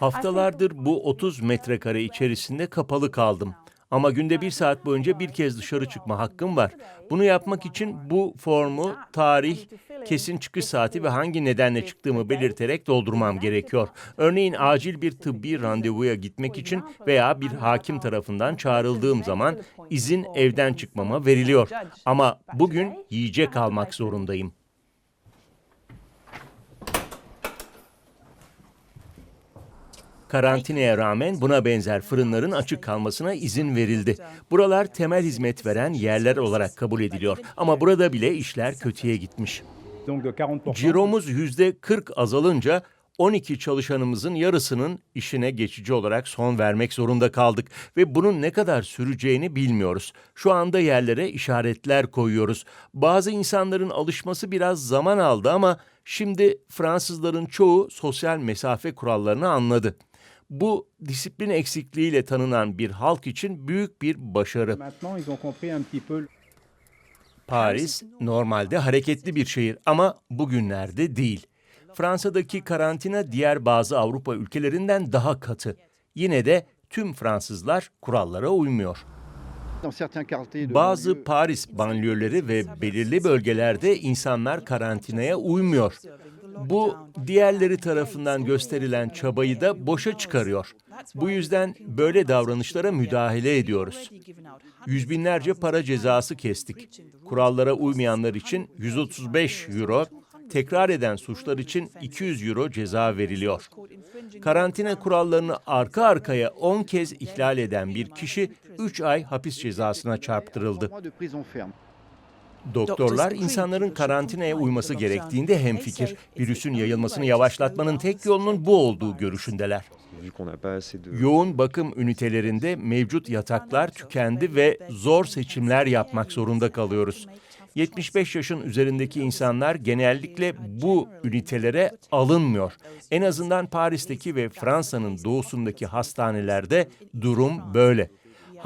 Haftalardır bu 30 metrekare içerisinde kapalı kaldım. Ama günde bir saat boyunca bir kez dışarı çıkma hakkım var. Bunu yapmak için bu formu, tarih, kesin çıkış saati ve hangi nedenle çıktığımı belirterek doldurmam gerekiyor. Örneğin acil bir tıbbi randevuya gitmek için veya bir hakim tarafından çağrıldığım zaman izin evden çıkmama veriliyor. Ama bugün yiyecek almak zorundayım. Karantinaya rağmen buna benzer fırınların açık kalmasına izin verildi. Buralar temel hizmet veren yerler olarak kabul ediliyor. Ama burada bile işler kötüye gitmiş. 40%. Ciromuz yüzde 40 azalınca 12 çalışanımızın yarısının işine geçici olarak son vermek zorunda kaldık ve bunun ne kadar süreceğini bilmiyoruz. Şu anda yerlere işaretler koyuyoruz. Bazı insanların alışması biraz zaman aldı ama şimdi Fransızların çoğu sosyal mesafe kurallarını anladı. Bu disiplin eksikliğiyle tanınan bir halk için büyük bir başarı. Paris normalde hareketli bir şehir ama bugünlerde değil. Fransa'daki karantina diğer bazı Avrupa ülkelerinden daha katı. Yine de tüm Fransızlar kurallara uymuyor. Bazı Paris banliyöleri ve belirli bölgelerde insanlar karantinaya uymuyor. Bu diğerleri tarafından gösterilen çabayı da boşa çıkarıyor. Bu yüzden böyle davranışlara müdahale ediyoruz. Yüz binlerce para cezası kestik. Kurallara uymayanlar için 135 euro, tekrar eden suçlar için 200 euro ceza veriliyor. Karantina kurallarını arka arkaya 10 kez ihlal eden bir kişi 3 ay hapis cezasına çarptırıldı. Doktorlar insanların karantinaya uyması gerektiğinde hemfikir. Virüsün yayılmasını yavaşlatmanın tek yolunun bu olduğu görüşündeler. Yoğun bakım ünitelerinde mevcut yataklar tükendi ve zor seçimler yapmak zorunda kalıyoruz. 75 yaşın üzerindeki insanlar genellikle bu ünitelere alınmıyor. En azından Paris'teki ve Fransa'nın doğusundaki hastanelerde durum böyle.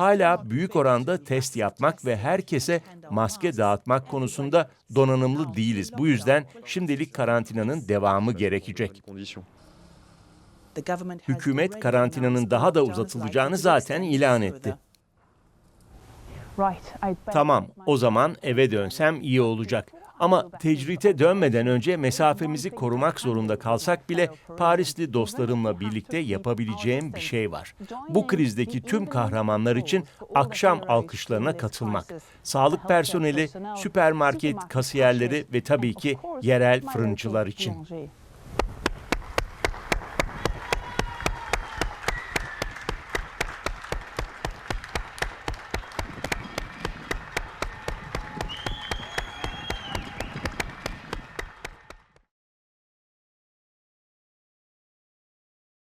Hala büyük oranda test yapmak ve herkese maske dağıtmak konusunda donanımlı değiliz. Bu yüzden şimdilik karantinanın devamı gerekecek. Hükümet karantinanın daha da uzatılacağını zaten ilan etti. Tamam, o zaman eve dönsem iyi olacak. Ama tecrite dönmeden önce mesafemizi korumak zorunda kalsak bile Parisli dostlarımla birlikte yapabileceğim bir şey var. Bu krizdeki tüm kahramanlar için akşam alkışlarına katılmak. Sağlık personeli, süpermarket kasiyerleri ve tabii ki yerel fırıncılar için.